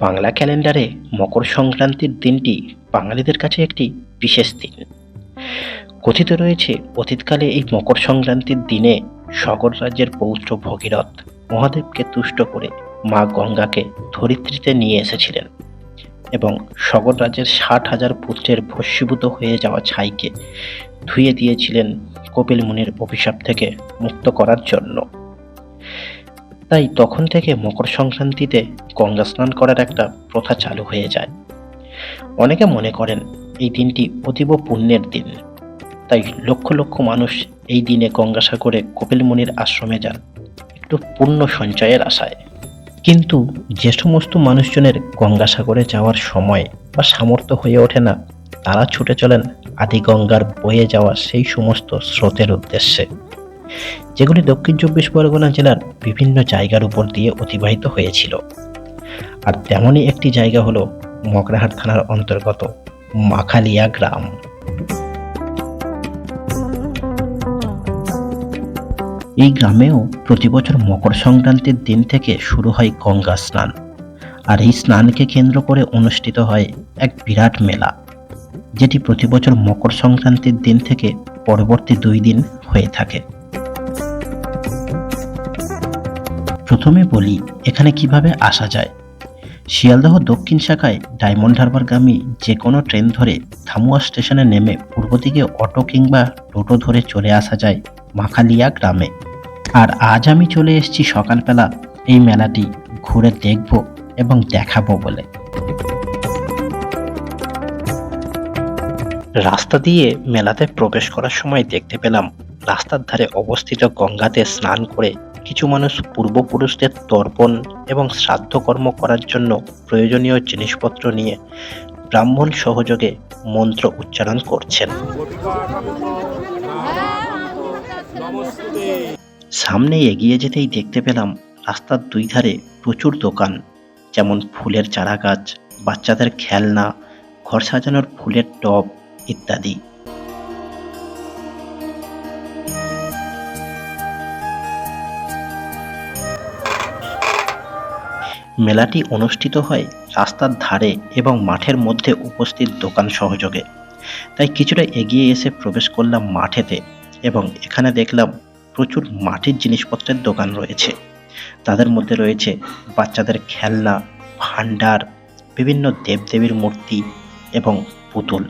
বাংলা ক্যালেন্ডারে মকর সংক্রান্তির দিনটি বাঙালিদের কাছে একটি বিশেষ দিন। কথিত রয়েছে, অতীতকালে এই মকর সংক্রান্তির দিনে সগর রাজ্যের পৌত্র ভগীরথ মহাদেবকে তুষ্ট করে মা গঙ্গাকে ধরিত্রীতে নিয়ে এসেছিলেন এবং সগর রাজ্যের ষাট হাজার পুত্রের ভস্মীভূত হয়ে যাওয়া ছাইকে ধুয়ে দিয়েছিলেন কপিল মুনির অভিশাপ থেকে মুক্ত করার জন্য। তাই তখন থেকে মকর সংক্রান্তিতে গঙ্গা স্নান করার একটা প্রথা চালু হয়ে যায়। অনেকে মনে করেন এই দিনটি অতীব পুণ্যের দিন। তাই লক্ষ লক্ষ মানুষ এই দিনে গঙ্গাসাগরে কপিল মুনির আশ্রমে যান, একটু পুণ্য সঞ্চয়ের আশায়। কিন্তু যে সমস্ত মানুষজনের গঙ্গাসাগরে যাওয়ার সময় বা সামর্থ্য হয়ে ওঠে না, তারা ছুটে চলেন আদি গঙ্গার বয়ে যাওয়া সেই সমস্ত স্রোতের উদ্দেশ্যে। যেগুলি দক্ষিণ চব্বিশ পরগনা জেলার বিভিন্ন জায়গার উপর দিয়ে অতিবাহিত হয়েছিল। আর তেমনই একটি জায়গা হলো মগরাহাট থানার অন্তর্গত মাখালিয়া গ্রাম। এই গ্রামেও প্রতি বছর মকর সংক্রান্তির দিন থেকে শুরু হয় গঙ্গা স্নান। আর এই স্নানকে কেন্দ্র করে অনুষ্ঠিত হয় এক বিরাট মেলা, যেটি প্রতি বছর মকর সংক্রান্তির দিন থেকে পরবর্তী দুই দিন হয়ে থাকে। প্রথমে বলি, এখানে কীভাবে আসা যায়? শিয়ালদহ দক্ষিণ শাখায় ডায়মন্ড হারবারগামী যে কোনো ট্রেন ধরে থামুয়া স্টেশনে নেমে পূর্ব দিকে অটো কিংবা টোটো ধরে চলে আসা যায় মাখালিয়া গ্রামে। আর আজ আমি চলে এসেছি সকালবেলা এই মেলাটি ঘুরে দেখব এবং দেখাবো বলে। রাস্তা দিয়ে মেলাতে প্রবেশ করার সময় দেখতে পেলাম রাস্তার ধারে অবস্থিত গঙ্গাতে স্নান করে কিছু মানুষ পূর্বপুরুষদের তর্পণ এবং শ্রাদ্ধকর্ম করার জন্য প্রয়োজনীয় জিনিসপত্র নিয়ে ব্রাহ্মণ সহযোগে মন্ত্র উচ্চারণ করছেন। সামনে এগিয়ে যেতেই দেখতে পেলাম রাস্তার দুই ধারে প্রচুর দোকান, যেমন ফুলের চারা গাছ বাচ্চাদের খেলনা, ঘর সাজানোর ফুলের টব ইত্যাদি। মেলাটি অনুষ্ঠিত হয় রাস্তার ধারে এবং মাঠের মধ্যে উপস্থিত দোকান সহযোগে। তাই কিছুটা এগিয়ে এসে প্রবেশ করলাম মাঠেতে এবং এখানে দেখলাম প্রচুর মাটির জিনিসপত্রের দোকান রয়েছে। তাদের মধ্যে রয়েছে বাচ্চাদের খেলনা ভান্ডার বিভিন্ন দেবদেবীর মূর্তি এবং পুতুল।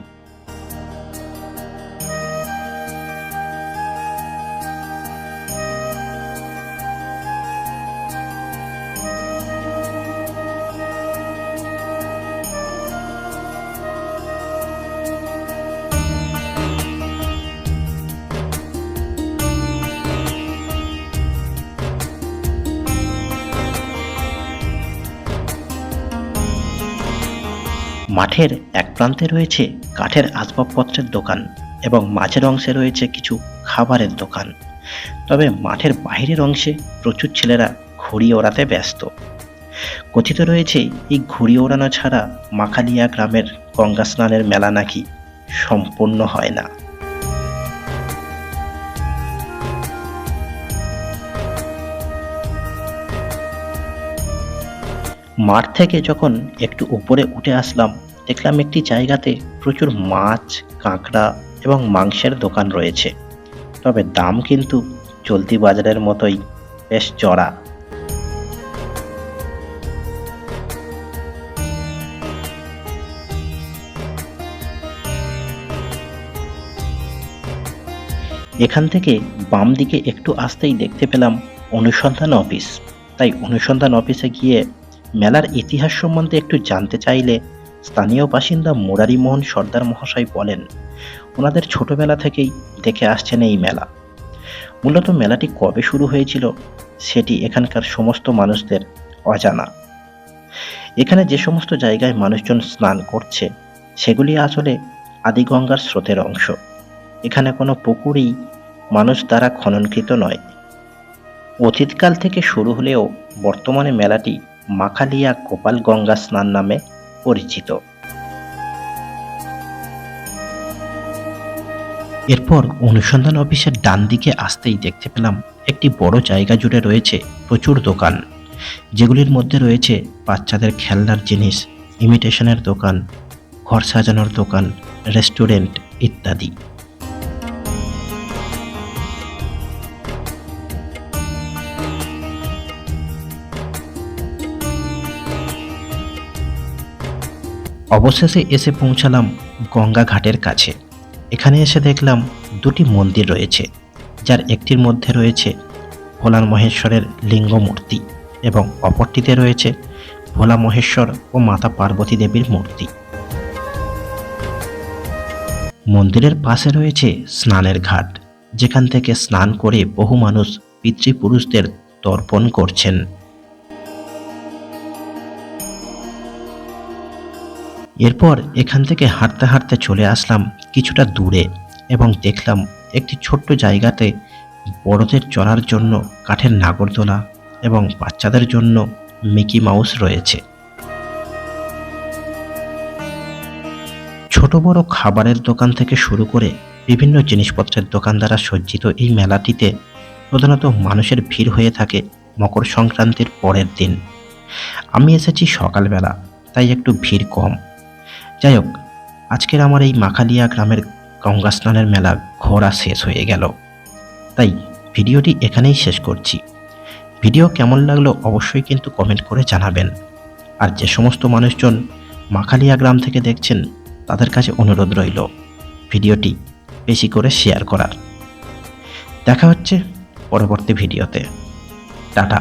মাঠের এক প্রান্তে রয়েছে কাঠের আসবাবপত্রের দোকান এবং মাঝের অংশে রয়েছে কিছু খাবারের দোকান। তবে মাঠের বাহিরের অংশে প্রচুর ছেলেরা ঘুড়ি ওড়াতে ব্যস্ত। কথিত রয়েছে, এই ঘুড়ি ওড়ানো ছাড়া মাখালিয়া গ্রামের গঙ্গা স্নানের মেলা নাকি সম্পূর্ণ হয় না। মাঠ থেকে যখন একটু উপরে উঠে আসলাম, দেখলাম একটি জায়গাতে প্রচুর মাছ, কাঁকড়া এবং মাংসের দোকান রয়েছে। তবে দাম কিন্তু চলতি বাজারের মতোই বেশ চড়া। এখান থেকে বাম দিকে একটু আসতেই দেখতে পেলাম অনুসন্ধান অফিস। তাই অনুসন্ধান অফিসে গিয়ে মেলার ইতিহাস সম্বন্ধে একটু জানতে চাইলে স্থানীয় বাসিন্দা মুরারি মোহন সর্দার মহাশয় বলেন, ওনাদের ছোটবেলা থেকেই দেখে আসছেন এই মেলা। মূলত মেলাটি কবে শুরু হয়েছিল সেটি এখানকার সমস্ত মানুষদের অজানা। এখানে যে সমস্ত জায়গায় মানুষজন স্নান করছে, সেগুলি আসলে আদিগঙ্গার স্রোতের অংশ। এখানে কোনো পুকুরই মানুষ দ্বারা খননকৃত নয়। অতীতকাল থেকে শুরু হলেও বর্তমানে মেলাটি মাখালিয়া গোপাল গঙ্গা স্নান নামে পরিচিত। এরপর অনুসন্ধান অফিসের ডান দিকে আসতেই দেখতে পেলাম একটি বড় জায়গা জুড়ে রয়েছে প্রচুর দোকান। যেগুলির মধ্যে রয়েছে বাচ্চাদের খেলনার জিনিস ইমিটেশনের দোকান, ঘর সাজানোর দোকান রেস্টুরেন্ট ইত্যাদি। অবশেষে এসে পৌঁছালাম গঙ্গা ঘাটের কাছে। এখানে এসে দেখলাম দুটি মন্দির রয়েছে, যার একটির মধ্যে রয়েছে ভোলার মহেশ্বরের লিঙ্গ মূর্তি এবং অপরটিতে রয়েছে ভোলা মহেশ্বর ও মাতা পার্বতী দেবীর মূর্তি। মন্দিরের পাশে রয়েছে স্নানের ঘাট, যেখান থেকে স্নান করে বহু মানুষ পিতৃপুরুষদের তর্পণ করছেন। এরপর এখান থেকে হাঁটতে হাঁটতে চলে আসলাম কিছুটা দূরে এবং দেখলাম একটি ছোট্ট জায়গাতে বড়দের চড়ার জন্য কাঠের নাগরদোলা এবং বাচ্চাদের জন্য মিকি মাউস রয়েছে। ছোট বড় খাবারের দোকান থেকে শুরু করে বিভিন্ন জিনিসপত্রের দোকান দ্বারা সজ্জিত এই মেলাটিতে প্রধানত মানুষের ভিড় হয়ে থাকে মকর সংক্রান্তির পরের দিন। আমি এসেছি সকালবেলা, তাই একটু ভিড় কম। যাই হোক, আজকের আমার এই মাখালিয়া গ্রামের গঙ্গা স্নানের মেলা ঘোরা শেষ হয়ে গেল। তাই ভিডিওটি এখানেই শেষ করছি। ভিডিও কেমন লাগল অবশ্যই কিন্তু কমেন্ট করে জানাবেন। আর যে সমস্ত মানুষজন মাখালিয়া গ্রাম থেকে দেখছেন, তাদের কাছে অনুরোধ রইল ভিডিওটি বেশি করে শেয়ার করার। দেখা হচ্ছে পরবর্তী ভিডিওতে। টাটা।